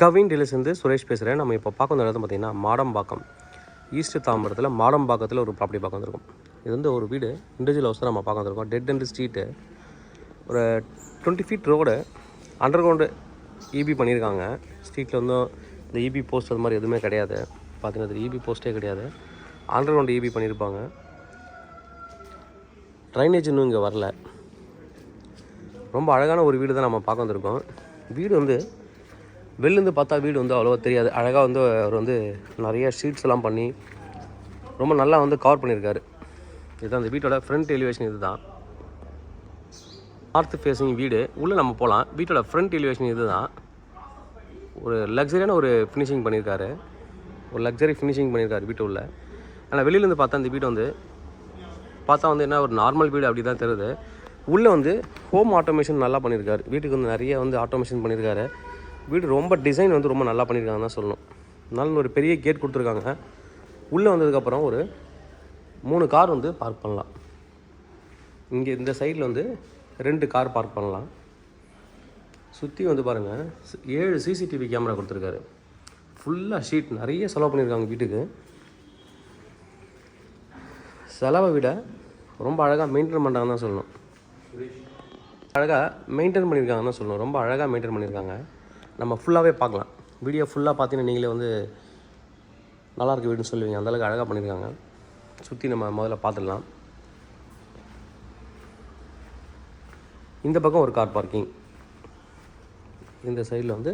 கவின் டீலர்ஸ்லேருந்து சுரேஷ் பேசுகிறேன் நம்ம இப்போ பார்க்க வந்த இடத்துல பார்த்தீங்கன்னா மாடம்பாக்கம். ஈஸ்ட் தாம்பரத்தில் மாடம்பாக்கத்தில் ஒரு ப்ராப்பர்ட்டி பார்க்க வந்திருக்கோம். இது வந்து ஒரு வீடு. இண்டிவிஜுவல் ஹவுஸ் தான் நம்ம பார்க்க வந்திருக்கோம். டெட் அண்ட் ஸ்ட்ரீட்டு ஒரு twenty feet road underground EB பண்ணியிருக்காங்க. ஸ்ட்ரீட்டில் வந்து இந்த இபி போஸ்ட் அது மாதிரி எதுவுமே கிடையாது. பார்த்தீங்கன்னா இபி போஸ்ட்டே கிடையாது. அண்டர் கிரவுண்டு இபி பண்ணியிருப்பாங்க. ட்ரைனேஜ் இன்னும் இங்கே வரல. ரொம்ப அழகான ஒரு வீடு தான் நம்ம பார்க்க வந்திருக்கோம். வீடு வந்து வெளிலேருந்து பார்த்தா வீடு வந்து அவ்வளோவா தெரியாது. அழகாக வந்து அவர் வந்து நிறைய ஷீட்ஸ் எல்லாம் பண்ணி ரொம்ப நல்லா வந்து கவர் பண்ணியிருக்காரு. இதுதான் அந்த வீட்டோட ஃப்ரண்ட் எலிவேஷன் இது தான் நார்த் ஃபேஸிங் வீடு. உள்ளே நம்ம போகலாம். வீட்டோட ஃப்ரண்ட் எலிவேஷன் இது தான் ஒரு லக்ஸரியான ஒரு ஃபினிஷிங் பண்ணியிருக்காரு. ஒரு லக்ஸரி ஃபினிஷிங் பண்ணியிருக்காரு வீட்டு உள்ள. ஆனால் வெளியிலேருந்து பார்த்தா இந்த வீடு வந்து பார்த்தா வந்து என்ன ஒரு நார்மல் வீடு அப்படி தான் தெரியுது. உள்ளே வந்து ஹோம் ஆட்டோமேஷன் நல்லா பண்ணியிருக்காரு. வீட்டுக்கு வந்து நிறைய வந்து ஆட்டோமேஷன் பண்ணியிருக்காரு. வீடு ரொம்ப டிசைன் வந்து ரொம்ப நல்லா பண்ணியிருக்காங்க தான் சொல்லணும். நல்ல ஒரு பெரிய கேட் கொடுத்துருக்காங்க. உள்ளே வந்ததுக்கப்புறம் ஒரு மூணு கார் வந்து பார்க் பண்ணலாம். இங்கே இந்த சைடில் வந்து ரெண்டு கார் பார்க் பண்ணலாம். சுற்றி வந்து பாருங்கள் ஏழு சிசிடிவி கேமரா கொடுத்துருக்காரு. ஃபுல்லாக ஷீட் நிறைய செலவு பண்ணியிருக்காங்க வீட்டுக்கு. செலவை விட ரொம்ப அழகாக மெயின்டைன் பண்ணுறாங்கன்னு தான் சொல்லணும். அழகாக மெயின்டைன் பண்ணியிருக்காங்கன்னு தான் சொல்லணும். ரொம்ப அழகாக மெயின்டைன் பண்ணியிருக்காங்க. நம்ம ஃபுல்லாகவே பார்க்கலாம். வீடியோ ஃபுல்லாக பார்த்தீங்கன்னா நீங்களே வந்து நல்லாயிருக்கு வீடுன்னு சொல்லுவீங்க. அந்தளவுக்கு அழகாக பண்ணியிருக்காங்க சுற்றி நம்ம முதல்ல பார்த்துடலாம். இந்த பக்கம் ஒரு கார் பார்க்கிங் இந்த சைடில் வந்து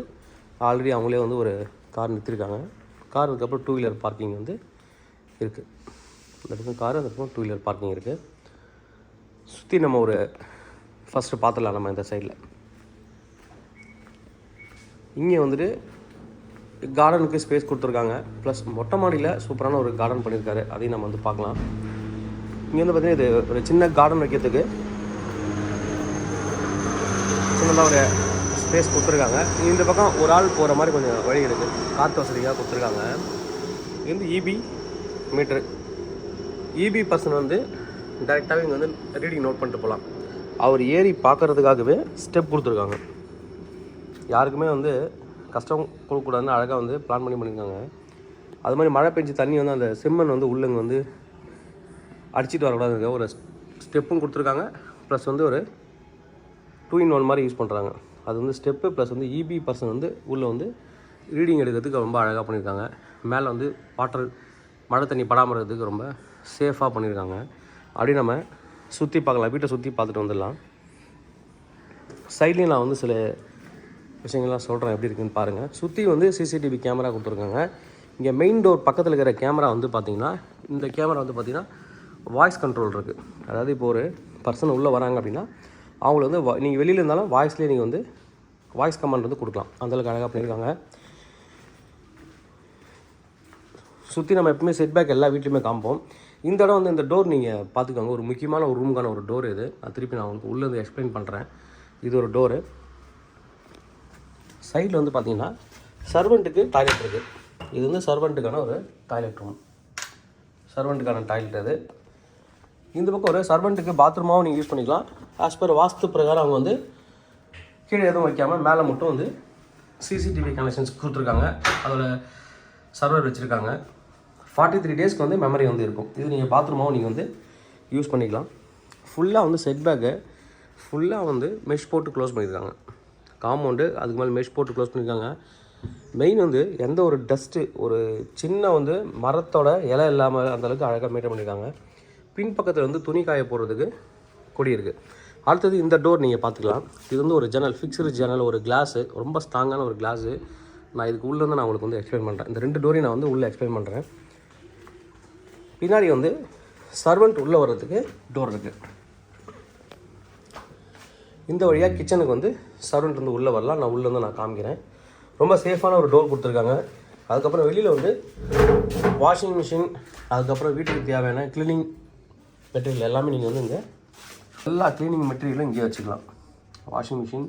ஆல்ரெடி அவங்களே வந்து ஒரு கார் நிறுத்திருக்காங்க. கார் அதுக்கப்புறம் டூ வீலர் பார்க்கிங் வந்து இருக்குது இந்த பக்கம் கார் அந்த பக்கம் டூ வீலர் பார்க்கிங் இருக்குது சுற்றி நம்ம ஒரு ஃபஸ்ட்டு பார்த்துடலாம் நம்ம இந்த சைடில் இங்கே வந்துட்டு கார்டனுக்கு ஸ்பேஸ் கொடுத்துருக்காங்க. ப்ளஸ் மொட்டை மாடியில் சூப்பரான ஒரு கார்டன் பண்ணியிருக்காரு. அதையும் நம்ம வந்து பார்க்கலாம். இங்கே வந்து பார்த்தீங்கன்னா இது ஒரு சின்ன கார்டன் வைக்கிறதுக்கு சின்னதாக ஒரு ஸ்பேஸ் கொடுத்துருக்காங்க. இந்த பக்கம் ஒரு ஆள் போகிற மாதிரி கொஞ்சம் வழி இருக்குது காற்று வசதியாக கொடுத்துருக்காங்க. இது வந்து இபி மீட்ரு இபி பர்சன் வந்து டேரெக்டாகவே இங்கே வந்து ரீடிங் நோட் பண்ணிட்டு போகலாம் அவர் ஏறி பார்க்கறதுக்காகவே ஸ்டெப் கொடுத்துருக்காங்க. யாருக்குமே வந்து கஷ்டம் கொடுக்கக்கூடாதுன்னு அழகாக வந்து பிளான் பண்ணி பண்ணியிருக்காங்க. அது மாதிரி மழை பெஞ்சு தண்ணி வந்து அந்த செம்மண் வந்து உள்ளங்க வந்து அடிச்சிட்டு வரக்கூடாதுங்க. ஒரு ஸ்டெப்பும் கொடுத்துருக்காங்க. ப்ளஸ் வந்து ஒரு டூ இன் ஒன் மாதிரி யூஸ் பண்ணுறாங்க அது வந்து ஸ்டெப்பு ப்ளஸ் வந்து இபி பர்சன் வந்து உள்ளே வந்து ரீடிங் எடுக்கிறதுக்கு ரொம்ப அழகாக பண்ணியிருக்காங்க. மேலே வந்து வாட்டர் மழை தண்ணி படாமல் இருக்கிறதுக்கு ரொம்ப சேஃபாக பண்ணியிருக்காங்க. அப்படி நம்ம சுற்றி பார்க்கலாம். வீட்டை சுற்றி பார்த்துட்டு வந்துடலாம். சைட்லேயும் நான் வந்து சில விஷயங்கள்லாம் சொல்கிறேன் எப்படி இருக்குன்னு பாருங்கள் சுற்றி வந்து சிசிடிவி கேமரா கொடுத்துருக்காங்க. இங்கே மெயின் டோர் பக்கத்தில் இருக்கிற கேமரா வந்து பார்த்திங்கன்னா இந்த கேமரா வந்து பார்த்தீங்கன்னா வாய்ஸ் கண்ட்ரோல் இருக்குது அதாவது இப்போ ஒரு பர்சன் உள்ளே வராங்க அப்படின்னா அவங்கள வந்து நீங்கள் வெளியில் இருந்தாலும் வாய்ஸ்லேயே நீங்கள் வந்து வாய்ஸ் கமாண்ட் வந்து கொடுக்கலாம். அந்தளவுக்கு அழகாக பண்ணியிருக்காங்க சுற்றி நம்ம எப்பவுமே செட்பேக் எல்லா வீட்லையுமே காமிப்போம். இந்த இடம் வந்து இந்த டோர் நீங்கள் பார்த்துக்கோங்க. ஒரு முக்கியமான ஒரு ரூமுக்கான ஒரு டோர் இது. நான் திருப்பி நான் உங்களுக்கு உள்ளேருந்து எக்ஸ்பிளைன் பண்ணுறேன் இது ஒரு டோரு சைடில் வந்து பார்த்தீங்கன்னா சர்வெண்ட்டுக்கு டாய்லெட் இருக்குது இது வந்து சர்வெண்ட்டுக்கான ஒரு டாய்லெட் ரூம் சர்வெண்ட்டுக்கான டாய்லெட் அது. இந்த பக்கம் ஒரு சர்வெண்ட்டுக்கு பாத்ரூமாகவும் நீங்கள் யூஸ் பண்ணிக்கலாம். ஆஸ் பர் வாஸ்து பிரகாரம் அவங்க வந்து கீழே எதுவும் வைக்காமல் மேலே மட்டும் வந்து சிசிடிவி கனெக்ஷன்ஸ் கொடுத்துருக்காங்க. அதோட சர்வர் வச்சுருக்காங்க. ஃபார்ட்டி த்ரீ டேஸ்க்கு வந்து மெமரி வந்து இருக்கும். இது நீங்கள் பாத்ரூமாகவும் நீங்கள் வந்து யூஸ் பண்ணிக்கலாம். ஃபுல்லாக வந்து செட் பேக்கு ஃபுல்லாக வந்து மெஷ் போட்டு க்ளோஸ் பண்ணியிருக்காங்க. காம்பவுண்டு அதுக்கு மேலே மெஷ் போட்டு க்ளோஸ் பண்ணியிருக்காங்க மெயின் வந்து எந்த ஒரு டஸ்ட்டு ஒரு சின்ன வந்து மரத்தோட இலை இல்லாமல் அந்தளவுக்கு அழகாக மெயின்டைன் பண்ணியிருக்காங்க பின்பக்கத்தில் வந்து துணி காய போடுறதுக்கு கொடி இருக்குது அடுத்தது இந்த டோர் நீங்கள் பார்த்துக்கலாம். இது வந்து ஒரு ஜன்னல் ஃபிக்ஸ்டு ஜன்னல் ஒரு கிளாஸு ரொம்ப ஸ்ட்ராங்கான ஒரு கிளாஸு நான் இதுக்கு உள்ளே நான் உங்களுக்கு வந்து எக்ஸ்பிளைன் பண்ணுறேன் இந்த ரெண்டு டோரையும் நான் வந்து உள்ளே எக்ஸ்பிளைன் பண்ணுறேன் பின்னாடி வந்து சர்வெண்ட் உள்ளே வர்றதுக்கு டோர் இருக்குது இந்த வழியாக கிச்சனுக்கு வந்து சர்வெண்ட் வந்து உள்ளே வரலாம். நான் உள்ளேருந்து நான் காமிக்கிறேன். ரொம்ப சேஃபான ஒரு டோர் கொடுத்துருக்காங்க. அதுக்கப்புறம் வெளியில் வந்து வாஷிங் மிஷின் அதுக்கப்புறம் வீட்டுக்கு தேவையான க்ளீனிங் மெட்டீரியல் எல்லாமே நீங்கள் வந்து இங்கே எல்லா க்ளீனிங் மெட்டீரியலும் இங்கே வச்சுக்கலாம். வாஷிங் மிஷின்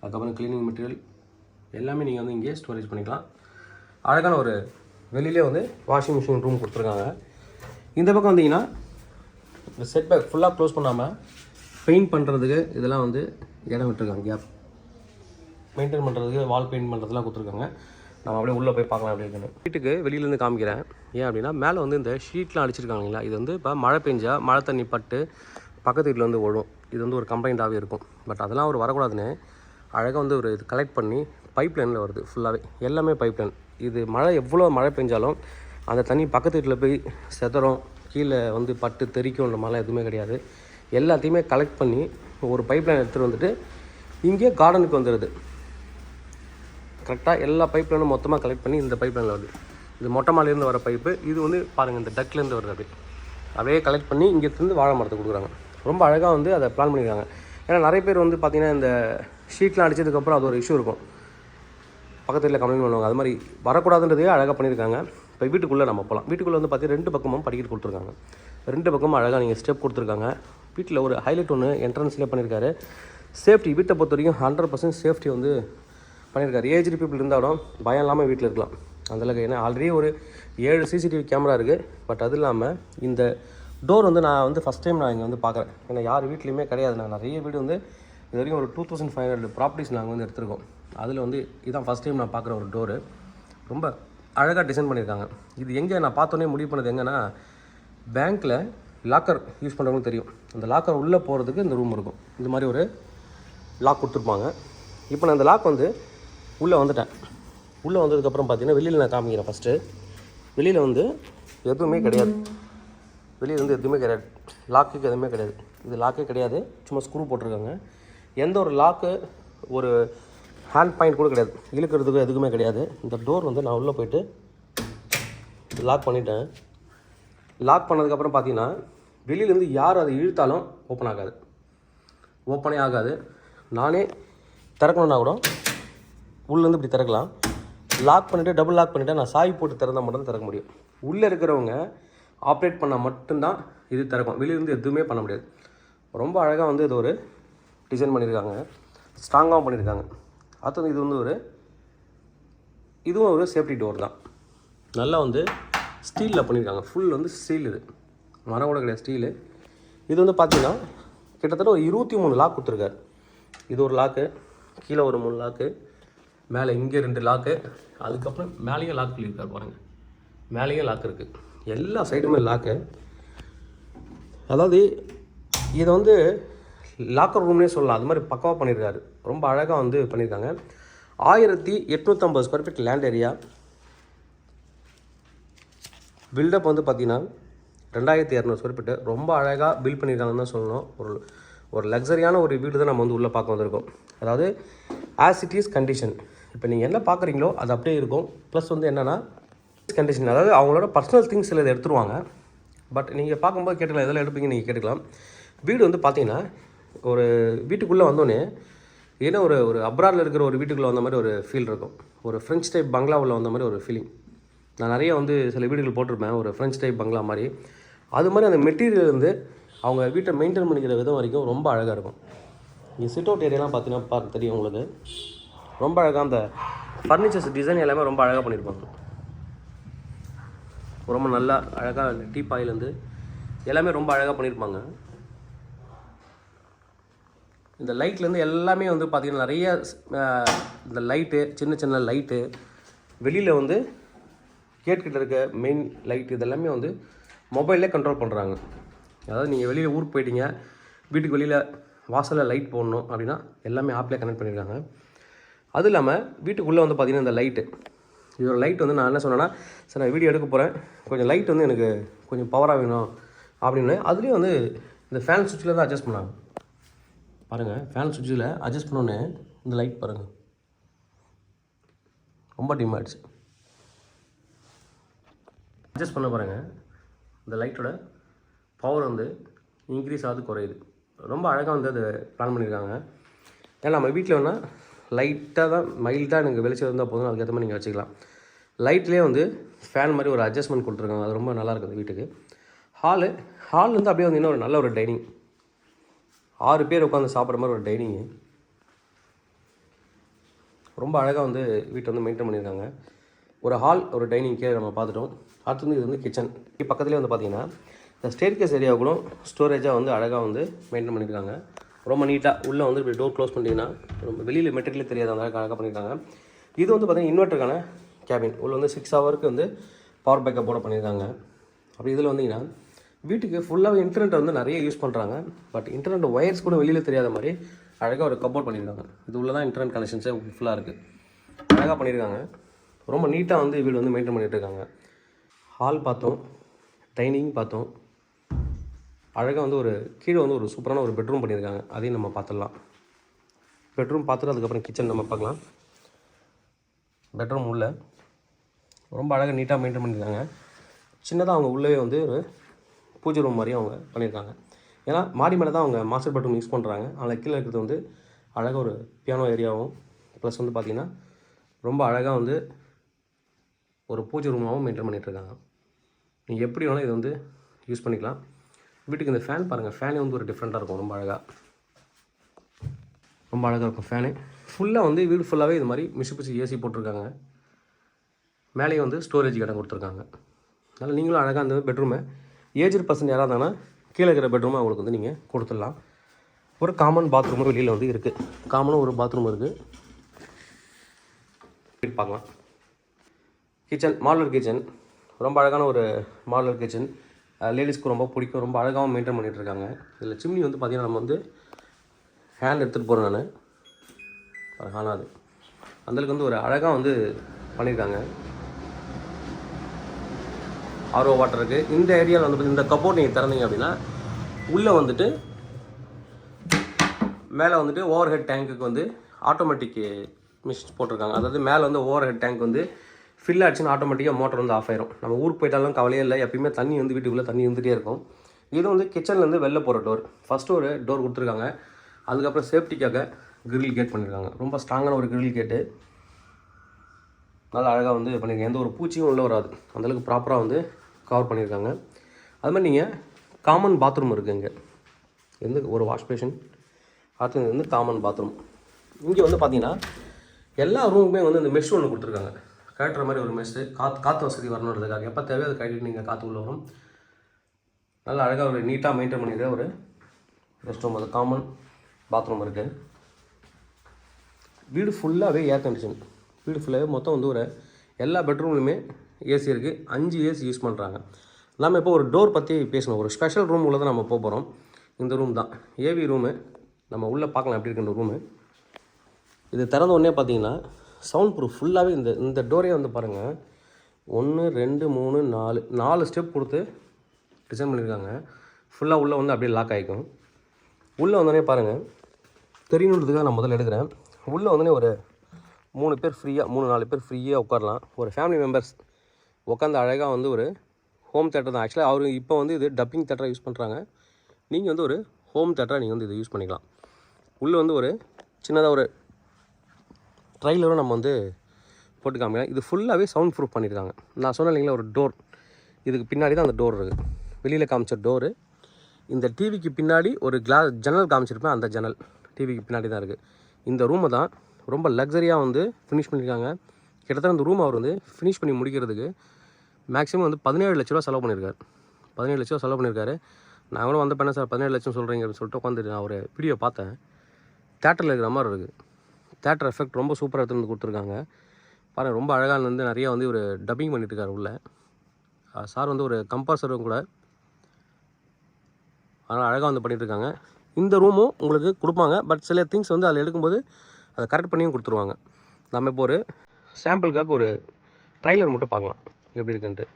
அதுக்கப்புறம் க்ளீனிங் மெட்டீரியல் எல்லாமே நீங்கள் வந்து இங்கே ஸ்டோரேஜ் பண்ணிக்கலாம். அழகான ஒரு வெளியிலே வந்து வாஷிங் மிஷின் ரூம் கொடுத்துருக்காங்க. இந்த பக்கம் வந்தீங்கன்னா இந்த செட் பேக் ஃபுல்லாக க்ளோஸ் பண்ணாமல் பெயிண்ட் பண்ணுறதுக்கு இதெல்லாம் வந்து இடம் விட்டுருக்காங்க கேப் மெயின்டைன் பண்ணுறதுக்கு வால் பெயிண்ட் பண்ணுறதுலாம் கொடுத்துருக்காங்க. நம்ம அப்படியே உள்ளே போய் பார்க்கலாம் அப்படி இருக்குன்னு. வீட்டுக்கு வெளியிலேருந்து காமிக்கிறேன். ஏன் அப்படின்னா மேலே வந்து இந்த ஷீட்லாம் அடிச்சிருக்காங்களா இது வந்து இப்போ மழை பெஞ்சால் மழை தண்ணி பட்டு பக்கத்து வீட்டில் வந்து ஓடும். இது வந்து ஒரு கம்ப்ளைண்ட்டாகவே இருக்கும். பட் அதெல்லாம் அவர் வரக்கூடாதுன்னு அழகாக வந்து ஒரு இது கலெக்ட் பண்ணி பைப் லைனில் வருது ஃபுல்லாகவே எல்லாமே பைப் லைன் இது மழை எவ்வளோ மழை பெஞ்சாலும் அந்த தண்ணி பக்கத்து வீட்டில் போய் செதறும் கீழே வந்து பட்டு தெறிக்கும்ன்ற மாதிரிலாம் எதுவுமே கிடையாது. எல்லாத்தையுமே கலெக்ட் பண்ணி ஒரு பைப் லைன் எடுத்துகிட்டு வந்துட்டு இங்கே கார்டனுக்கு வந்துடுது கரெக்டாக எல்லா பைப் லைனும் மொத்தமாக கலெக்ட் பண்ணி இந்த பைப் லைனில் வருது. இது மொட்டை மாலையிலேருந்து வர பைப்பு இது வந்து பாருங்கள் இந்த டக்லேருந்து வருது அப்படியே. கலெக்ட் பண்ணி இங்கேருந்து வாழை மரத்தை கொடுக்குறாங்க. ரொம்ப அழகாக வந்து அதை பிளான் பண்ணியிருக்காங்க. ஏன்னா நிறைய பேர் வந்து பார்த்திங்கன்னா இந்த ஷீட்லாம் அடிச்சதுக்கப்புறம் அது ஒரு இஷ்யூ இருக்கும். பக்கத்து வீட்டில் கம்ப்ளைண்ட் பண்ணுவாங்க. அது மாதிரி வரக்கூடாதுன்றதே அழகாக பண்ணியிருக்காங்க. இப்போ வீட்டுக்குள்ளே நம்ம போகலாம் வீட்டுக்குள்ளே வந்து பார்த்தீங்கன்னா ரெண்டு பக்கமும் படிக்கட்டு கொடுத்துருக்காங்க. ரெண்டு பக்கமும் அழகாக நீங்கள் ஸ்டெப் கொடுத்துருக்காங்க. வீட்டில் ஒரு ஹைலைட் ஒன்று என்ட்ரன்ஸ்லேயே பண்ணியிருக்காரு சேஃப்டி வீட்டை பொறுத்த வரைக்கும் ஹண்ட்ரட் பர்சன்ட் சேஃப்டி வந்து பண்ணியிருக்காரு ஏஜ் பீப்புள் இருந்தாலும் பயம் இல்லாமல் வீட்டில் இருக்கலாம். அந்தளவுக்கு ஏன்னா ஆல்ரெடி ஒரு ஏழு சிசிடிவி கேமரா இருக்குது பட் அது இல்லாமல் இந்த டோர் வந்து நான் வந்து ஃபஸ்ட் டைம் நான் இங்கே வந்து பார்க்குறேன். ஏன்னா யார் வீட்லேயுமே கிடையாது. நான் நிறைய வீடு வந்து இது வரைக்கும் ஒரு two thousand five hundred properties நாங்கள் வந்து எடுத்திருக்கோம். அதில் வந்து இதுதான் ஃபஸ்ட் டைம் நான் பார்க்குற ஒரு டோரு ரொம்ப அழகாக டிசைன் பண்ணியிருக்காங்க இது எங்கே நான் பார்த்தோன்னே முடிவு பண்ணது எங்கன்னா பேங்க்கில் லாக்கர் யூஸ் பண்ணுறவங்களுக்கு தெரியும். அந்த லாக்கர் உள்ளே போகிறதுக்கு இந்த ரூம் இருக்கும். இந்த மாதிரி ஒரு லாக் கொடுத்துருப்பாங்க. இப்போ நான் இந்த லாக் வந்து உள்ளே வந்துட்டேன். உள்ளே வந்ததுக்கப்புறம் பார்த்தீங்கன்னா வெளியில் நான் காமிக்கிறேன் ஃபஸ்ட்டு வெளியில் வந்து எதுவுமே கிடையாது. வெளியில் வந்து எதுவுமே கிடையாது. லாக்குக்கு எதுவுமே கிடையாது. இது லாக்கே கிடையாது. சும்மா ஸ்க்ரூ போட்டிருக்காங்க. எந்த ஒரு லாக்கு ஒரு ஹேண்ட் பாயிண்ட் கூட கிடையாது. இழுக்கிறதுக்கு எதுவுமே கிடையாது. இந்த டோர் வந்து நான் உள்ளே போயிட்டு லாக் பண்ணிட்டேன். லாக் பண்ணதுக்கப்புறம் பார்த்தீங்கன்னா வெளியிலேருந்து யார் அதை இழுத்தாலும் ஓப்பன் ஆகாது. ஓப்பனே ஆகாது. நானே திறக்கணுன்னா கூட உள்ளேருந்து இப்படி திறக்கலாம். லாக் பண்ணிவிட்டு டபுள் லாக் பண்ணிவிட்டு நான் சாய் போட்டு திறந்தால் மட்டும் திறக்க முடியும். உள்ளே இருக்கிறவங்க ஆப்ரேட் பண்ணால் மட்டும்தான் இது திறக்கும். வெளியிலேருந்து எதுவுமே பண்ண முடியாது. ரொம்ப அழகாக வந்து இது ஒரு டிசைன் பண்ணியிருக்காங்க. ஸ்ட்ராங்காகவும் பண்ணியிருக்காங்க. அடுத்தது இது வந்து ஒரு இதுவும் ஒரு சேஃப்டி டோர் தான். நல்லா வந்து ஸ்டீலில் பண்ணியிருக்காங்க. ஃபுல் வந்து ஸ்டீல் இது. மரம் கூட கிடையாது ஸ்டீலு இது வந்து பார்த்தீங்கன்னா கிட்டத்தட்ட ஒரு இருபத்தி மூணு லாக் கொடுத்துருக்காரு. இது ஒரு லாக்கு கீழே ஒரு மூணு லாக்கு மேலே இங்கே ரெண்டு லாக்கு அதுக்கப்புறம் மேலேயும் லாக் சொல்லியிருக்காரு பாருங்கள் மேலேயும் லாக் இருக்குது எல்லா சைடுமே லாக்கு அதாவது இதை வந்து லாக்கர் ரூம்னே சொல்லலாம். அது மாதிரி பக்கவாக பண்ணியிருக்காரு ரொம்ப அழகாக வந்து பண்ணியிருக்காங்க ஆயிரத்தி எட்நூற்றம்பது square feet land area built up வந்து பார்த்திங்கன்னா ரெண்டாயிரத்தி இரநூறு ஸ்கொயர் ஃபீட்டு ரொம்ப அழகாக பில்ட் பண்ணியிருக்காங்கன்னு தான் சொல்லணும். ஒரு ஒரு லக்ஸரியான ஒரு வீடு தான் நம்ம வந்து உள்ளே பார்க்க வந்திருக்கோம். அதாவது ஆஸ் இட் இஸ் கண்டிஷன் இப்போ நீங்கள் என்ன பார்க்குறீங்களோ அது அப்படியே இருக்கும். ப்ளஸ் வந்து என்னென்னா கண்டிஷன் அதாவது அவங்களோட பர்சனல் திங்ஸ் சில இதை எடுத்துருவாங்க. பட் நீங்கள் பார்க்கும்போது கேட்டுக்கலாம் இதெல்லாம் எடுப்பீங்க நீங்கள் கேட்டுக்கலாம். வீடு வந்து பார்த்தீங்கன்னா ஒரு வீட்டுக்குள்ளே வந்தோடனே ஏன்னா ஒரு ஒரு அப்ராடில் இருக்கிற ஒரு வீட்டுக்குள்ளே வந்த மாதிரி ஒரு ஃபீல் இருக்கும். ஒரு ஃப்ரெஞ்ச் டைப் பங்களாவில் வந்த மாதிரி ஒரு ஃபீலிங் நான் நிறைய வந்து சில வீடுகள் போட்டிருப்பேன். ஒரு ஃப்ரெஞ்ச் டைப் பங்களா மாதிரி. அது மாதிரி அந்த மெட்டீரியல் வந்து அவங்க வீட்டை மெயின்டைன் பண்ணிக்கிற விதம் வரைக்கும் ரொம்ப அழகாக இருக்கும். இங்கே சிட் அவுட் ஏரியாலாம் பார்த்தீங்கன்னா பார்க்க தெரியும் உங்களுக்கு. ரொம்ப அழகாக அந்த ஃபர்னிச்சர்ஸ் டிசைன் எல்லாமே ரொம்ப அழகாக பண்ணியிருப்பாங்க. ரொம்ப நல்லா அழகாக டீ பாயிலேருந்து எல்லாமே ரொம்ப அழகாக பண்ணியிருப்பாங்க. இந்த லைட்லேருந்து எல்லாமே வந்து பார்த்திங்கன்னா நிறைய இந்த லைட்டு சின்ன சின்ன லைட்டு வெளியில் வந்து கேட்கிட்ட இருக்க மெயின் லைட் இதெல்லாமே வந்து மொபைல்லே கண்ட்ரோல் பண்ணுறாங்க அதாவது நீங்கள் வெளியில் ஊருக்கு போயிட்டீங்க வீட்டுக்கு வெளியில் வாசலில் லைட் போடணும் அப்படின்னா எல்லாமே ஆப்லேயே கனெக்ட் பண்ணியிருக்காங்க அதுவும் இல்லாமல் வீட்டுக்குள்ளே வந்து பார்த்திங்கன்னா இந்த லைட்டு இதோட லைட் வந்து நான் என்ன சொன்னேன்னா சார் நான் வீடியோ எடுக்க போகிறேன் கொஞ்சம் லைட் வந்து எனக்கு கொஞ்சம் பவராக வேணும். அப்படின்னு அதுலேயும் வந்து இந்த ஃபேன் சுவிட்சில் தான் அட்ஜஸ்ட் பண்ணாங்க. பாருங்கள் ஃபேன் சுவிட்சில் அட்ஜஸ்ட் பண்ணோன்னே இந்த லைட் பாருங்கள் ரொம்ப டிம் ஆகிடுச்சு அட்ஜஸ்ட் பண்ண பாருங்கள் இந்த லைட்டோட பவர் வந்து இன்க்ரீஸ் ஆகுது குறையுது. ரொம்ப அழகாக வந்து அதை பிளான் பண்ணியிருக்காங்க. ஏன்னா நம்ம வீட்டில் வேணால் லைட்டாக தான் மைல்டாக எனக்கு வெளிச்சம் இருந்தால் போதும் அதுக்கேற்ற மாதிரி நீங்கள் வச்சுக்கலாம். லைட்லேயே வந்து ஃபேன் மாதிரி ஒரு அட்ஜஸ்ட்மெண்ட் கொடுத்துருக்காங்க. அது ரொம்ப நல்லா இருக்குது வீட்டுக்கு. ஹாலு ஹால் வந்து அப்படியே வந்து இன்னும் ஒரு நல்ல ஒரு டைனிங் ஆறு பேர் உட்காந்து சாப்பிட்ற மாதிரி ஒரு டைனிங்கு ரொம்ப அழகாக வந்து வீட்டை வந்து மெயின்டைன் பண்ணியிருக்காங்க. ஒரு ஹால் ஒரு டைனிங் கீழே நம்ம பார்த்துட்டோம். அடுத்து வந்து இது வந்து கிச்சன் பக்கத்துலேயே வந்து பார்த்தீங்கன்னா இந்த ஸ்டேர் கேஸ் ஏரியா ஸ்டோரேஜாக வந்து அழகாக வந்து மெயின்டைன் பண்ணியிருக்காங்க ரொம்ப நீட்டாக உள்ளே வந்து இப்படி டோர் க்ளோஸ் பண்ணிட்டீங்கன்னா ரொம்ப வெளியில் மெட்டீரியல் தெரியாத அந்த அழகாக பண்ணியிருக்காங்க இது வந்து பார்த்தீங்கன்னா இன்வெர்ட்டருக்கான கேபின் உள்ள வந்து சிக்ஸ் ஹவருக்கு வந்து பவர் பேக்கப் போட பண்ணியிருக்காங்க அப்படி இதில் வந்தீங்கன்னா வீட்டுக்கு ஃபுல்லாகவே இன்டர்நெட் வந்து நிறைய யூஸ் பண்ணுறாங்க பட் இன்டர்நெட் ஒயர்ஸ் கூட வெளியில் தெரியாத மாதிரி அழகாக ஒரு கப்போர்ட் பண்ணியிருக்காங்க இது உள்ளே தான் இன்டர்நெட் கனெக்ஷன்ஸே ஃபுல்லாக இருக்குது அழகாக பண்ணியிருக்காங்க ரொம்ப நீட்டாக வந்து வீடு வந்து மெயின்டைன் பண்ணிகிட்ருக்காங்க இருக்காங்க. ஹால் பார்த்தோம் டைனிங் பார்த்தோம். அழகாக வந்து ஒரு கீழே வந்து ஒரு சூப்பரான ஒரு பெட்ரூம் பண்ணியிருக்காங்க. அதையும் நம்ம பார்த்துடலாம். பெட்ரூம் பார்த்துட்டு அதுக்கப்புறம் கிச்சன் நம்ம பார்க்கலாம். பெட்ரூம் உள்ள ரொம்ப அழகாக நீட்டாக மெயின்டைன் பண்ணியிருக்காங்க. சின்னதாக அவங்க உள்ளவே வந்து ஒரு பூஜை ரூம் மாதிரியும் அவங்க பண்ணியிருக்காங்க. ஏன்னா மாடி மேலே தான் அவங்க மாஸ்டர் பெட்ரூம் யூஸ் பண்ணுறாங்க அதில் கீழே இருக்கிறது வந்து அழகாக ஒரு பியானோ ஏரியாவும் ப்ளஸ் வந்து பார்த்திங்கன்னா ரொம்ப அழகாக வந்து ஒரு பூஜை ரூமாகவும் மெயின்டைன் பண்ணிகிட்ருக்காங்க நீங்கள் எப்படி வேணாலும் இது வந்து யூஸ் பண்ணிக்கலாம். வீட்டுக்கு இந்த ஃபேன் பாருங்கள் ஃபேனே வந்து ஒரு டிஃப்ரெண்ட்டாக இருக்கும். ரொம்ப அழகாக ரொம்ப அழகாக இருக்கும் ஃபேனு ஃபுல்லாக வந்து வீடு ஃபுல்லாகவே இது மாதிரி மிஷு பிச்சு ஏசி போட்டிருக்காங்க. மேலேயும் வந்து ஸ்டோரேஜ் இடம் கொடுத்துருக்காங்க. அதனால் நீங்களும் அழகாக அந்த பெட்ரூமை ஏஜ்டு பர்சன் யாராக இருந்தாங்கன்னா கீழே இருக்கிற பெட்ரூமை அவங்களுக்கு வந்து நீங்கள் கொடுத்துடலாம். ஒரு காமன் பாத்ரூமும் வெளியில் வந்து இருக்குது காமனாக ஒரு பாத்ரூம் இருக்குது பார்க்கலாம். கிச்சன் மாடலர் கிச்சன் ரொம்ப அழகான ஒரு மாடலர் கிச்சன் லேடிஸ்க்கு ரொம்ப பிடிக்கும். ரொம்ப அழகாகவும் மெயின்டைன் பண்ணிகிட்ருக்காங்க இருக்காங்க. இதில் சிம்னி வந்து பார்த்திங்கன்னா நம்ம வந்து ஹேண்ட் எடுத்துகிட்டு போகிறேன் நான். காணாது அந்தளவுக்கு வந்து ஒரு அழகாக வந்து பண்ணியிருக்காங்க ஆர்ஓ வாட்டர் இருக்குது இந்த ஏரியாவில் வந்து இந்த கப்போர்ட் நீங்கள் திறந்தீங்க அப்படின்னா உள்ளே வந்துட்டு மேலே வந்துட்டு ஓவர் ஹெட் டேங்க்குக்கு வந்து ஆட்டோமேட்டிக் மிஷின்ஸ் போட்டிருக்காங்க. அதாவது மேலே வந்து ஓவர் ஹெட் டேங்க் வந்து ஃபில் ஆச்சுன்னா ஆட்டோமேட்டிக்காக மோட்டர் வந்து ஆஃப் ஆயிரும். நம்ம ஊருக்கு போயிட்டாலும் கவலையே இல்லை. எப்பயுமே தண்ணி வந்து வீட்டுக்குள்ளே தண்ணி இருந்துகிட்டே இருக்கும். இது வந்து கிச்சன்லேருந்து வெளில போகிற டோர் ஃபஸ்ட்டு ஒரு டோர் கொடுத்துருக்காங்க. அதுக்கப்புறம் சேஃப்டிக்காக கிரில் கேட் பண்ணியிருக்காங்க ரொம்ப ஸ்ட்ராங்கான ஒரு கிரில் கேட்டு நல்லா அழகாக வந்து பண்ணியிருக்காங்க எந்த ஒரு பூச்சியும் உள்ளே வராது. அந்தளவுக்கு ப்ராப்பராக வந்து கவர் பண்ணியிருக்காங்க அது மாதிரி நீங்கள் காமன் பாத்ரூம் இருக்குது இங்கே. எந்த ஒரு வாஷ் பேஷன் அடுத்தது வந்து காமன் பாத்ரூம் இங்கே வந்து பார்த்தீங்கன்னா எல்லா ரூமுக்குமே வந்து இந்த மெஷ் ஒன்று கொடுத்துருக்காங்க. கழட்டுற மாதிரி ஒரு மெஸ்ஸு காற்று காற்று வசதி வரணுன்றதுக்காக. எப்போ தேவையோ அதை கழட்டிட்டு நீங்கள் காற்று உள்ள வரும். நல்லா அழகாக ஒரு நீட்டாக மெயின்டைன் பண்ணியிருக்க ஒரு ரெஸ்ட் ரூம் அது காமன் பாத்ரூம் இருக்குது வீடு ஃபுல்லாகவே ஏர் கண்டிஷன் வீடு ஃபுல்லாகவே மொத்தம் வந்து ஒரு எல்லா பெட்ரூம்லையுமே ஏசி இருக்குது அஞ்சு ஏசி யூஸ் பண்ணுறாங்க நம்ம இப்போ ஒரு டோர் பற்றி பேசணும். ஒரு ஸ்பெஷல் ரூம் உள்ள தான் நம்ம போக போகிறோம் இந்த ரூம் தான். ஏவி ரூமு நம்ம உள்ளே பார்க்கலாம் எப்படி இருக்கு இந்த ரூமு இது திறந்த உடனே பார்த்தீங்கன்னா சவுண்ட் ப்ரூஃப் ஃபுல்லாகவே இந்த இந்த டோரே வந்து பாருங்கள் ஒன்று ரெண்டு மூணு நாலு நாலு ஸ்டெப் கொடுத்து டிசைன் பண்ணியிருக்காங்க. ஃபுல்லாக உள்ளே வந்து அப்படியே லாக் ஆகிக்கும். உள்ளே வந்தோடனே பாருங்கள் தெரியணுன்றதுக்காக நான் முதல்ல எடுக்கிறேன். உள்ளே வந்தோடனே ஒரு மூணு பேர் ஃப்ரீயாக மூணு நாலு பேர் ஃப்ரீயாக உட்காரலாம். ஒரு ஃபேமிலி மெம்பர்ஸ் உட்காந்து அழகாக வந்து ஒரு ஹோம் தேட்டர் தான். ஆக்சுவலாக அவர் இப்போ வந்து இது டப்பிங் தேட்டராக யூஸ் பண்ணுறாங்க நீங்கள் வந்து ஒரு ஹோம் தேட்டராக நீங்கள் வந்து இதை யூஸ் பண்ணிக்கலாம். உள்ளே வந்து ஒரு சின்னதாக ஒரு ட்ரைலரும் நம்ம வந்து போட்டு காமிக்கலாம் இது ஃபுல்லாகவே சவுண்ட் ப்ரூஃப் பண்ணியிருக்காங்க. நான் சொன்னேன் இல்லைங்களா ஒரு டோர் இதுக்கு பின்னாடி தான் அந்த டோர் இருக்குது வெளியில் காமிச்ச டோரு இந்த டிவிக்கு பின்னாடி ஒரு கிளாஸ் ஜன்னல் காமிச்சிருப்பேன் அந்த ஜன்னல். டிவிக்கு பின்னாடி தான் இருக்குது இந்த ரூமை தான் ரொம்ப லக்ஸரியாக வந்து ஃபினிஷ் பண்ணியிருக்காங்க. கிட்டத்தட்ட அந்த ரூம் அவர் வந்து ஃபினிஷ் பண்ணி முடிக்கிறதுக்கு மேக்ஸிமம் வந்து பதினேழு லட்ச ரூபா செலவு பண்ணியிருக்காரு. பதினேழு லட்ச ரூபா செலவு பண்ணியிருக்காரு. நான் கூட வந்த பண்ண சார் பதினேழு லட்சம் சொல்கிறீங்க அப்படின்னு சொல்லிட்டு உட்காந்து நான் ஒரு வீடியோ பார்த்தேன். தேட்டரில் இருக்கிற மாதிரி இருக்குது தேட்டர் எஃபெக்ட் ரொம்ப சூப்பராக எடுத்துகிட்டு வந்து கொடுத்துருக்காங்க. பாருங்கள் ரொம்ப அழகாக வந்து நிறையா வந்து ஒரு டப்பிங் பண்ணிட்டுருக்காரு உள்ளே. சார் வந்து ஒரு கம்பாசரும் கூட. அதனால் அழகாக வந்து பண்ணிட்டு இருக்காங்க இந்த ரூமும் உங்களுக்கு கொடுப்பாங்க. பட் சில திங்ஸ் வந்து அதில் எடுக்கும்போது அதை கரெக்ட் பண்ணியும் கொடுத்துருவாங்க. நம்ம இப்போ ஒரு சாம்பிளுக்காக ஒரு ட்ரைலர் மட்டும் பார்க்கலாம். எப்படி இருக்குன்ட்டு.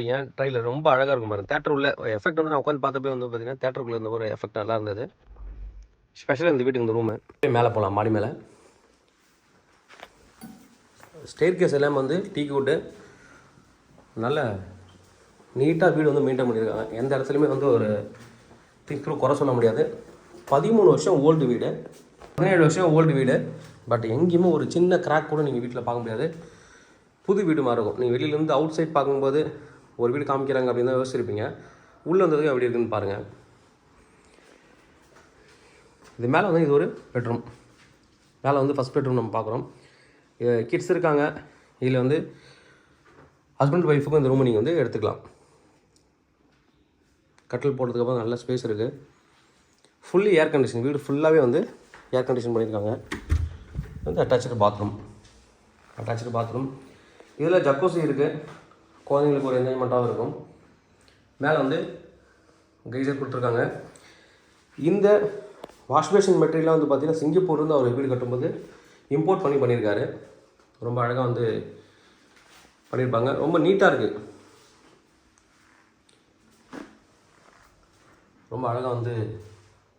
பார்த்துருப்பீங்க ட்ரைலர் ரொம்ப அழகாக இருக்கும் பாருங்க. தேட்டர் உள்ள எஃபெக்ட் வந்து நான் உட்காந்து பார்த்தப்பே வந்து பார்த்தீங்கன்னா தேட்டருக்குள்ள இருந்த ஒரு எஃபெக்ட் நல்லா இருந்தது. ஸ்பெஷலாக இந்த வீட்டுக்கு இந்த ரூமு மேலே போகலாம் மாடி மேலே. ஸ்டேர் கேஸ் எல்லாம் வந்து டீ கூட்டு. நல்ல நீட்டாக வீடு வந்து மெயின்டைன் பண்ணியிருக்காங்க எந்த இடத்துலையுமே வந்து ஒரு திங்ஸ் குறை சொல்ல முடியாது. பதிமூணு வருஷம் ஓல்டு வீடு. பதினேழு வருஷம் ஓல்டு வீடு. பட் எங்கேயுமே ஒரு சின்ன கிராக் கூட நீங்கள் வீட்டில் பார்க்க முடியாது. புது வீடு மாதிரி இருக்கும். நீங்கள் வெளியிலேருந்து அவுட் சைட் பார்க்கும்போது ஒரு வீடு காமிக்கிறாங்க அப்படின்னு தான் யோசிச்சிருப்பீங்க. உள்ளே வந்ததுக்கு எப்படி இருக்குன்னு பாருங்கள் இது மேலே வந்து இது ஒரு பெட்ரூம் மேலே வந்து ஃபஸ்ட் பெட்ரூம் நம்ம பார்க்குறோம். கிட்ஸ் இருக்காங்க. இதில் வந்து ஹஸ்பண்ட் ஒய்ஃபுக்கும் இந்த ரூமை நீங்கள் வந்து எடுத்துக்கலாம். கட்டில் போட்டதுக்கப்புறம் நல்ல ஸ்பேஸ் இருக்குது ஃபுல்லி ஏர் கண்டிஷன் வீடு ஃபுல்லாகவே வந்து ஏர் கண்டிஷன் பண்ணியிருக்காங்க. வந்து அட்டாச்சு பாத்ரூம் அட்டாச்சு பாத்ரூம் இதில் ஜக்கோசி இருக்குது குழந்தைங்களுக்கு ஒரு என்ஜாய்மெண்ட்டாகவும் இருக்கும். மேலே வந்து கைசர் கொடுத்துருக்காங்க. இந்த வாஷ் பேஷன் மெட்டீரியலாக வந்து பார்த்திங்கன்னா சிங்கப்பூர்லேருந்து அவர் வீடு கட்டும்போது இம்போர்ட் பண்ணி பண்ணியிருக்காரு. ரொம்ப அழகாக வந்து பண்ணியிருப்பாங்க. ரொம்ப நீட்டாக இருக்குது ரொம்ப அழகாக வந்து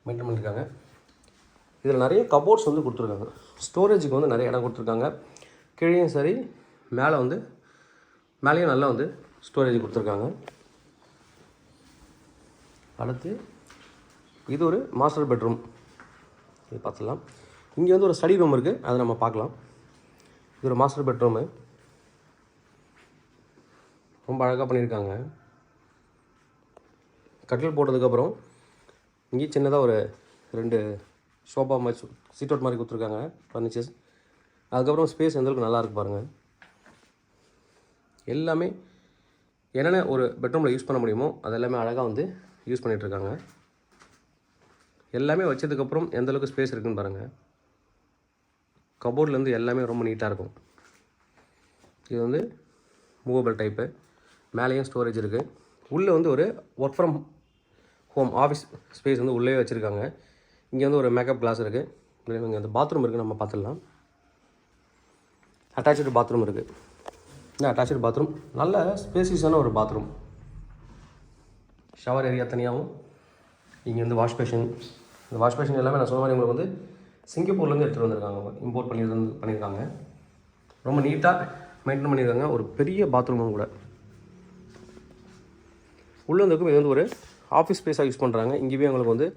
மெயின்டைன் பண்ணியிருக்காங்க. இதில் நிறைய கபோர்ட்ஸ் வந்து கொடுத்துருக்காங்க. ஸ்டோரேஜுக்கு வந்து நிறைய இடம் கொடுத்துருக்காங்க. கீழேயும் சரி மேலே வந்து மேலேயும் நல்லா வந்து ஸ்டோரேஜ் கொடுத்துருக்காங்க. அடுத்து இது ஒரு மாஸ்டர் பெட்ரூம் இது பார்த்துடலாம். இங்கே வந்து ஒரு ஸ்டடி ரூம் இருக்குது அதை நம்ம பார்க்கலாம். இது ஒரு மாஸ்டர் பெட்ரூமு ரொம்ப அழகாக பண்ணியிருக்காங்க. கட்டில் போட்டதுக்கப்புறம் இங்கே சின்னதாக ஒரு ரெண்டு சோஃபா மாதிரி சீட் அவுட் மாதிரி கொடுத்துருக்காங்க ஃபர்னிச்சர்ஸ் அதுக்கப்புறம் ஸ்பேஸ் எந்த அளவுக்கு நல்லா இருக்கு பாருங்கள் எல்லாமே என்னென்ன ஒரு பெட்ரூமில் யூஸ் பண்ண முடியுமோ அது எல்லாமே அழகாக வந்து யூஸ் பண்ணிகிட்ருக்காங்க எல்லாமே வச்சதுக்கப்புறம் எந்த அளவுக்கு ஸ்பேஸ் இருக்குன்னு பாருங்கள் கபோர்ட்லேருந்து எல்லாமே ரொம்ப நீட்டாக இருக்கும். இது வந்து மூவபிள் டைப்பு மேலேயும் ஸ்டோரேஜ் இருக்குது உள்ளே வந்து ஒரு work from home office space வந்து உள்ளே வச்சுருக்காங்க. இங்கே வந்து ஒரு மேக்கப் கிளாஸ் இருக்குது இங்கே அந்த பாத்ரூம் இருக்குது நம்ம பார்த்துடலாம். அட்டாச்சு பாத்ரூம் இருக்குது அட்டாச்சு பாத்ரூம் நல்ல ஸ்பேசியஸான ஒரு பாத்ரூம் ஷவர் ஏரியா தனியாகவும் இங்கே வந்து வாஷ் பேஷன் இந்த வாஷ் பேஷன் எல்லாமே நான் சொன்ன மாதிரி உங்களுக்கு வந்து சிங்கப்பூர்லேருந்து எடுத்துகிட்டு வந்திருக்காங்க இம்போர்ட் பண்ணி வந்து பண்ணியிருக்காங்க ரொம்ப நீட்டாக மெயின்டைன் பண்ணியிருக்காங்க ஒரு பெரிய பாத்ரூமும் கூட. உள்ளே வந்துக்கும் இது வந்து ஒரு ஆஃபீஸ் ஸ்பேஸாக யூஸ் பண்ணுறாங்க இங்கேயே உங்களுக்கு வந்து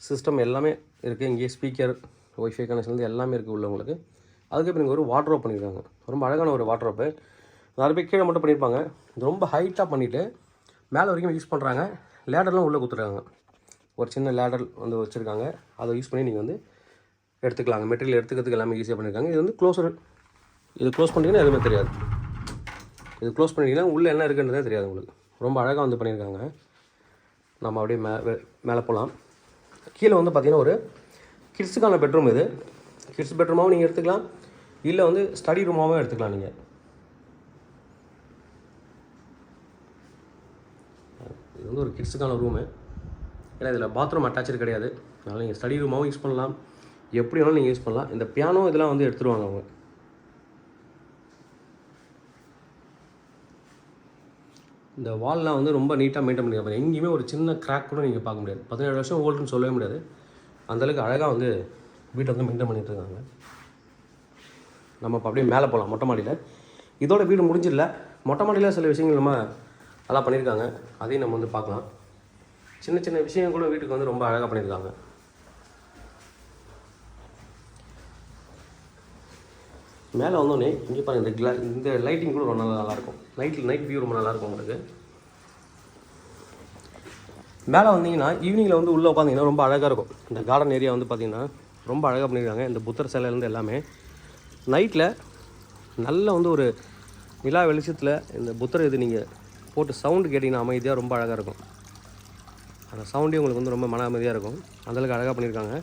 சிஸ்டம் எல்லாமே இருக்குது இங்கேயே ஸ்பீக்கர் ஒய்ஃபை கனெக்ஷன் எல்லாமே இருக்குது உள்ள உங்களுக்கு அதுக்கப்புறம் இங்கே ஒரு வாட்ரோப் பண்ணியிருக்காங்க ரொம்ப அழகான ஒரு வாட்ரோப்பு நிறைய பேர் கீழே மட்டும் பண்ணியிருப்பாங்க. இது ரொம்ப ஹைட்டாக பண்ணிவிட்டு மேலே வரைக்கும் யூஸ் பண்ணுறாங்க லேடர்லாம் உள்ளே கொடுத்துருக்காங்க. ஒரு சின்ன லேடர் வந்து வச்சுருக்காங்க. அதை யூஸ் பண்ணி நீங்கள் வந்து எடுத்துக்கலாங்க. மெட்டீரியல் எடுத்துக்கிறதுக்கு எல்லாமே ஈஸியாக பண்ணியிருக்காங்க இது வந்து க்ளோஸர் இது க்ளோஸ் பண்ணிட்டீங்கன்னா எதுவுமே தெரியாது. இது க்ளோஸ் பண்ணிட்டீங்கன்னா உள்ளே என்ன இருக்குன்றதே தெரியாது உங்களுக்கு. ரொம்ப அழகாக வந்து பண்ணியிருக்காங்க நம்ம அப்படியே மே மேலே போகலாம் கீழே வந்து பார்த்திங்கன்னா ஒரு கிட்ஸுக்கான பெட்ரூம் இது. கிட்ஸ் பெட்ரூமாகவும் நீங்கள் எடுத்துக்கலாம். இல்லை வந்து ஸ்டடி ரூமாகவும் எடுத்துக்கலாம் நீங்கள் வந்து ஒரு கிட்ஸுக்கான ரூமு ஏன்னா இதில் பாத்ரூம் அட்டாச்சு கிடையாது. அதனால் நீங்கள் ஸ்டடி ரூமாகவும் யூஸ் பண்ணலாம். எப்படி வேணாலும் நீங்கள் யூஸ் பண்ணலாம். இந்த பியானோ இதெல்லாம் வந்து எடுத்துருவாங்க அவங்க. இந்த வால்லாம் வந்து ரொம்ப நீட்டாக மெயின்டைன் பண்ணியிருப்பாங்க எங்கேயுமே ஒரு சின்ன கிராக் கூட நீங்கள் பார்க்க முடியாது. பதினேழு வருஷம் ஓல்டுன்னு சொல்லவே முடியாது. அந்தளவுக்கு அழகாக வந்து வீட்டை வந்து மெயின்டைன் பண்ணிகிட்ருக்காங்க இருக்காங்க. நம்ம இப்போ அப்படியே மேலே போகலாம் மொட்டை மாடியில். இதோட வீடு முடிஞ்சிடல. மொட்டை மாடியில் சில விஷயங்கள் நம்ம நல்லா பண்ணியிருக்காங்க. அதையும் நம்ம வந்து பார்க்கலாம். சின்ன சின்ன விஷயம் கூட வீட்டுக்கு வந்து ரொம்ப அழகாக பண்ணியிருக்காங்க. மேலே வந்தோடனே இங்கே பாருங்கள் இந்த கிளா இந்த லைட்டிங் கூட ரொம்ப நல்லா நல்லாயிருக்கும் லைட்டில் நைட் வியூ ரொம்ப நல்லாயிருக்கும் உங்களுக்கு. மேலே வந்தீங்கன்னா ஈவினிங்கில் வந்து உள்ளே உட்காந்திங்கன்னா ரொம்ப அழகாக இருக்கும். இந்த கார்டன் ஏரியா வந்து பார்த்தீங்கன்னா ரொம்ப அழகாக பண்ணியிருக்காங்க. இந்த புத்தர் சிலையிலேருந்து எல்லாமே. நைட்டில் நல்ல வந்து ஒரு நிலா வெளிச்சத்தில் இந்த புத்தர் இது நீங்கள் போட்டு சவுண்டு கேட்டிங்கன்னா அமைதியாக ரொம்ப அழகாக இருக்கும். அந்த சவுண்டே உங்களுக்கு வந்து ரொம்ப மன அமைதியாக இருக்கும். அந்தளவுக்கு அழகாக பண்ணியிருக்காங்க.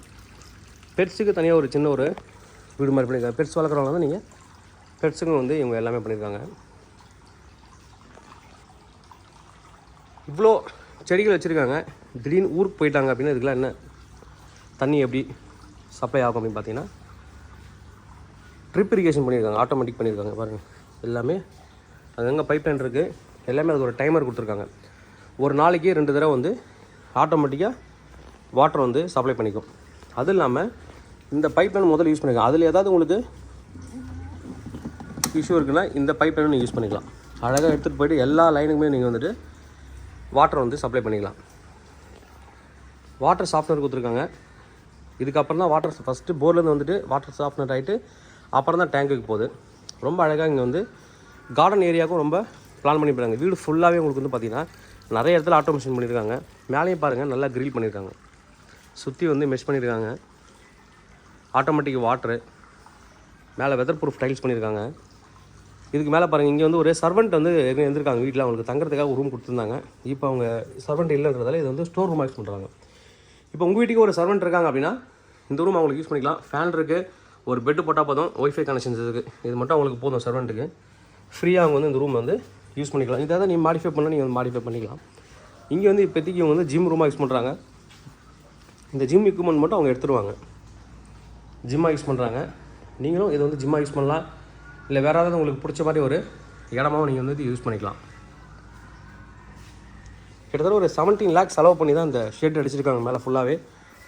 பெட்ஸுக்கு தனியாக ஒரு சின்ன ஒரு வீடு மாதிரி பண்ணியிருக்காங்க. பெட்ஸ் வளர்க்குறவங்க வந்து நீங்கள் பெட்ஸுக்கும் வந்து இவங்க எல்லாமே பண்ணியிருக்காங்க. இவ்வளோ செடிகள் வச்சுருக்காங்க. திடீர்னு ஊருக்கு போயிட்டாங்க அப்படின்னா இதுக்கெலாம் என்ன? தண்ணி எப்படி சப்ளை ஆகும் அப்படின்னு பார்த்தீங்கன்னா ட்ரிப் இரிகேஷன் பண்ணியிருக்காங்க. ஆட்டோமேட்டிக் பண்ணியிருக்காங்க. பாருங்கள் எல்லாமே அங்கங்கே பைப் லைன் இருக்குது எல்லாமே அதுக்கு ஒரு டைமர் கொடுத்துருக்காங்க. ஒரு நாளைக்கு ரெண்டு தடவை வந்து ஆட்டோமேட்டிக்காக வாட்டர் வந்து சப்ளை பண்ணிக்கும். அது இல்லாமல் இந்த பைப் லைன் முதல்ல யூஸ் பண்ணிக்கலாம். அதில் ஏதாவது உங்களுக்கு இஷ்யூ இருக்குன்னா இந்த பைப் லைன் நீங்கள் யூஸ் பண்ணிக்கலாம். அழகாக எடுத்துகிட்டு போயிட்டு எல்லா லைனுக்குமே நீங்கள் வந்துட்டு வாட்டர் வந்து சப்ளை பண்ணிக்கலாம். வாட்டர் சாஃப்ட்வேர் கொடுத்துருக்காங்க. இதுக்கப்புறம் தான் வாட்டர் ஃபஸ்ட்டு போர்லேருந்து வந்துட்டு வாட்டர் சாஃப்ட்னர் ஆகிட்டு அப்புறம் தான் டேங்குக்கு போகுது. ரொம்ப அழகாக இங்கே வந்து கார்டன் ஏரியாவுக்கும் ரொம்ப பிளான் பண்ணி வீடு ஃபுல்லாகவே உங்களுக்கு வந்து பார்த்திங்கன்னா நிறைய இடத்துல ஆட்டோமேஷன் பண்ணியிருக்காங்க மேலேயும் பாருங்கள் நல்லா க்ரில் பண்ணியிருக்காங்க சுற்றி வந்து மெஷ் பண்ணியிருக்காங்க ஆட்டோமேட்டிக் வாட்ரு மேலே வெதர் ப்ரூஃப் டைல்ஸ் பண்ணியிருக்காங்க இதுக்கு மேலே பாருங்கள் இங்கே வந்து ஒரு சர்வெண்ட் வந்து எழுந்திருக்காங்க இருந்திருக்காங்க வீட்டில் அவங்களுக்கு தங்குறதுக்காக ஒரு ரூம் கொடுத்துருந்தாங்க. இப்போ அவங்க சர்வெண்ட் இல்லைன்றதால இது வந்து ஸ்டோர் ரூமாக யூஸ் பண்ணுறாங்க இப்போ உங்கள் வீட்டுக்கு ஒரு சர்வெண்ட் இருக்காங்க அப்படின்னா இந்த ரூம் அவங்களுக்கு யூஸ் பண்ணிக்கலாம். ஃபேன் இருக்குது ஒரு பெட்டு போட்டால் போதும் ஒய்ஃபை கனெக்ஷன்ஸ் இருக்குது இது மட்டும் அவங்களுக்கு போதும் சர்வெண்ட்டுக்கு ஃப்ரீயாக அவங்க வந்து இந்த ரூம் வந்து யூஸ் பண்ணிக்கலாம். இதை தான் நீங்கள் மாடிஃபை பண்ணால் நீங்கள் வந்து மாடிஃபை பண்ணிக்கலாம். இங்கே வந்து இப்போதைக்கு இவங்க வந்து ஜிம் ரூமாக யூஸ் பண்ணுறாங்க இந்த ஜிம் எக்யூப்மெண்ட் மட்டும் அவங்க எடுத்துருவாங்க. ஜிம்மாக யூஸ் பண்ணுறாங்க நீங்களும் இதை வந்து ஜிம்மாக யூஸ் பண்ணலாம். இல்லை வேறு ஏதாவது உங்களுக்கு பிடிச்ச மாதிரி ஒரு இடமாவும் நீங்கள் வந்து யூஸ் பண்ணிக்கலாம். கிட்டத்தட்ட ஒரு செவன்டீன் லேக்ஸ் செலவு பண்ணி தான் இந்த ஷேட் அடிச்சிருக்காங்க மேலே ஃபுல்லாகவே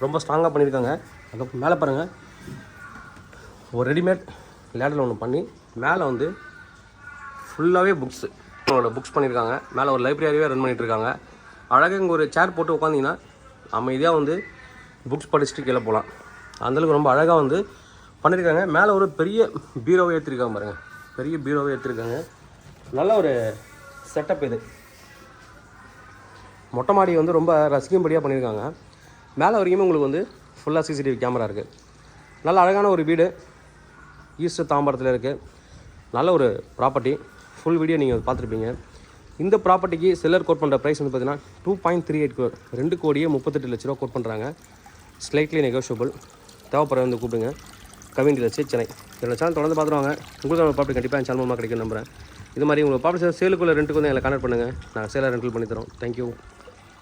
ரொம்ப ஸ்ட்ராங்காக பண்ணியிருக்காங்க அதுக்கு மேலே பாருங்கள் ஒரு ரெடிமேட் லேடரில் ஒன்று பண்ணி மேலே வந்து ஃபுல்லாகவே புக்ஸு புக்ஸ் பண்ணியிருக்காங்க. மேலே ஒரு லைப்ரரியாகவே ரன் பண்ணிகிட்ருக்காங்க அழகாக இங்கே ஒரு சேர் போட்டு உட்காந்திங்கன்னா அமைதியாக வந்து புக்ஸ் படிச்சுட்டு கீழே போகலாம் அந்தளவுக்கு ரொம்ப அழகாக வந்து பண்ணியிருக்காங்க. மேலே ஒரு பெரிய பீரோவை ஏற்றிருக்காங்க பாருங்கள் பெரிய பீரோவை ஏற்றிருக்காங்க நல்ல ஒரு செட்டப் இது. மொட்டை மாடி வந்து ரொம்ப ரசிக்கும்படியாக பண்ணியிருக்காங்க. மேலே வரைக்குமே உங்களுக்கு வந்து ஃபுல்லாக சிசிடிவி கேமரா இருக்குது நல்ல அழகான ஒரு வீடு. ஈஸ்ட் தாம்பரத்தில் இருக்குது நல்ல ஒரு ப்ராப்பர்ட்டி ஃபுல் வீடியோ நீங்கள் பார்த்துருப்பீங்க. இந்த ப்ராப்பர்ட்டிக்கு செல்லர் கோட் பண்ணுற ப்ரைஸ் வந்து பார்த்தீங்கன்னா two point three eight crore ரெண்டு கோடியே முப்பத்தெட்டு லட்ச ரூபா கோட் பண்ணுறாங்க ஸ்லைட்லி நெகோஷியபிள் தேவைப்படுற வந்து கூப்பிடுங்க. கவின் லட்சி சென்னை. என்னோடய சேனல் தொடர்ந்து பார்த்துருவாங்க. உங்களுக்கு நம்ம ப்ராப்பர்ட்டி கண்டிப்பாக என் சேனல் மூலமாக கிடைக்கும் நம்புறேன். இது மாதிரி உங்களுக்கு ப்ராப்பர்ட்டி சேலுக்குள்ள ரெண்டுக்கு வந்து எங்களை கான்டாக்ட் பண்ணுங்கள் நாங்கள் சேலாக ரெண்டில் பண்ணித்தரோம் தேங்க்யூ